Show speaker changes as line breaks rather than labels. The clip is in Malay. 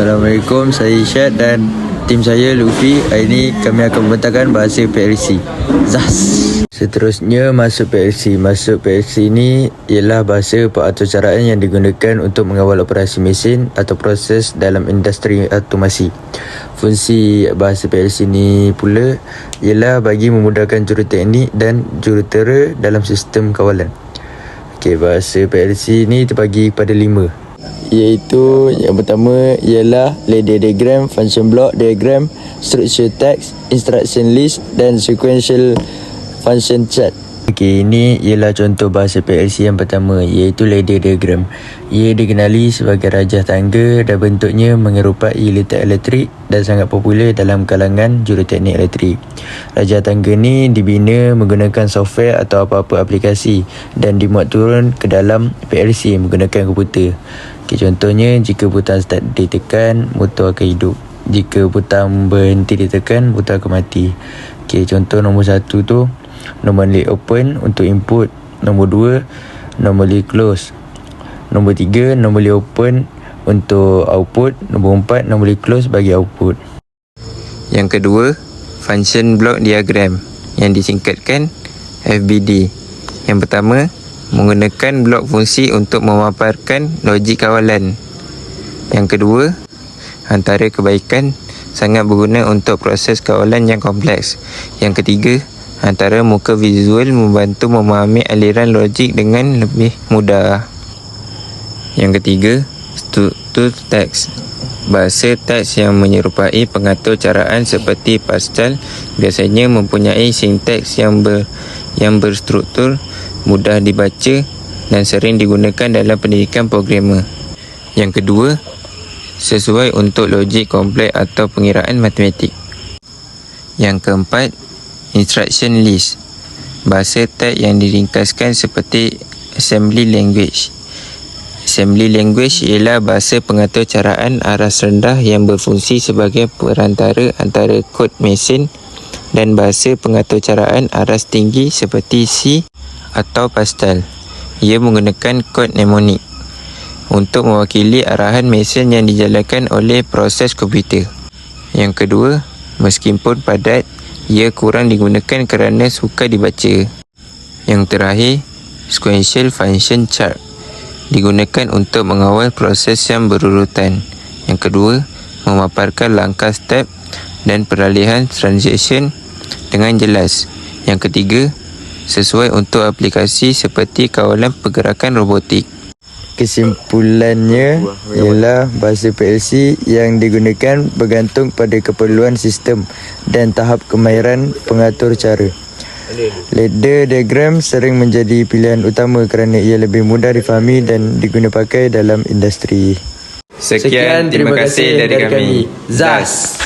Assalamualaikum, saya Isyad dan tim saya Luffy. Hari ini kami akan membentangkan bahasa PLC. ZAS. Seterusnya masuk PLC. Masuk PLC ini ialah bahasa pengaturan yang digunakan untuk mengawal operasi mesin atau proses dalam industri automasi. Fungsi bahasa PLC ini pula ialah bagi memudahkan juruteknik dan jurutera dalam sistem kawalan. Okey, bahasa PLC ni terbagi pada lima iaitu yang pertama ialah ladder diagram, function block diagram, structure text, instruction list dan sequential function chart. Okey, ini ialah contoh bahasa PLC yang pertama iaitu ladder diagram. Ia dikenali sebagai rajah tangga dan bentuknya menyerupai letak elektrik dan sangat popular dalam kalangan juruteknik elektrik. Rajah tangga ni dibina menggunakan software atau apa-apa aplikasi dan dimuat turun ke dalam PLC menggunakan komputer. Okay, contohnya jika butang start ditekan, motor akan hidup. Jika butang berhenti ditekan, motor akan mati. Okay, contoh nombor satu tu, lead open untuk input. Nombor dua, nombor lead close. Nombor tiga, nombor lead open untuk output. Nombor empat, nombor lead close bagi output.
Yang kedua, function block diagram yang disingkatkan FBD. Yang pertama, menggunakan blok fungsi untuk memaparkan logik kawalan. Yang kedua, antara kebaikan sangat berguna untuk proses kawalan yang kompleks. Yang ketiga, antara muka visual membantu memahami aliran logik dengan lebih mudah. Yang ketiga, struktur teks. Bahasa teks yang menyerupai pengatur caraan seperti Pascal biasanya mempunyai sinteks yang ber, yang berstruktur mudah dibaca dan sering digunakan dalam pendidikan programmer. Yang kedua, sesuai untuk logik kompleks atau pengiraan matematik. Yang keempat, instruction list. Bahasa teks yang diringkaskan seperti assembly language. Assembly language ialah bahasa pengatur caraan aras rendah yang berfungsi sebagai perantara antara kod mesin dan bahasa pengatur caraan aras tinggi seperti C atau Pascal. Ia menggunakan kod mnemonik untuk mewakili arahan mesin yang dijalankan oleh proses komputer. Yang kedua, meskipun padat, ia kurang digunakan kerana suka dibaca. Yang terakhir, sequential function chart digunakan untuk mengawal proses yang berurutan. Yang kedua, memaparkan langkah step dan peralihan transaction dengan jelas. Yang ketiga, sesuai untuk aplikasi seperti kawalan pergerakan robotik.
Kesimpulannya ialah bahasa PLC yang digunakan bergantung pada keperluan sistem dan tahap kemahiran pengatur cara. Ladder diagram sering menjadi pilihan utama kerana ia lebih mudah difahami dan diguna pakai dalam industri.
Sekian, terima kasih dari kami.
ZAS.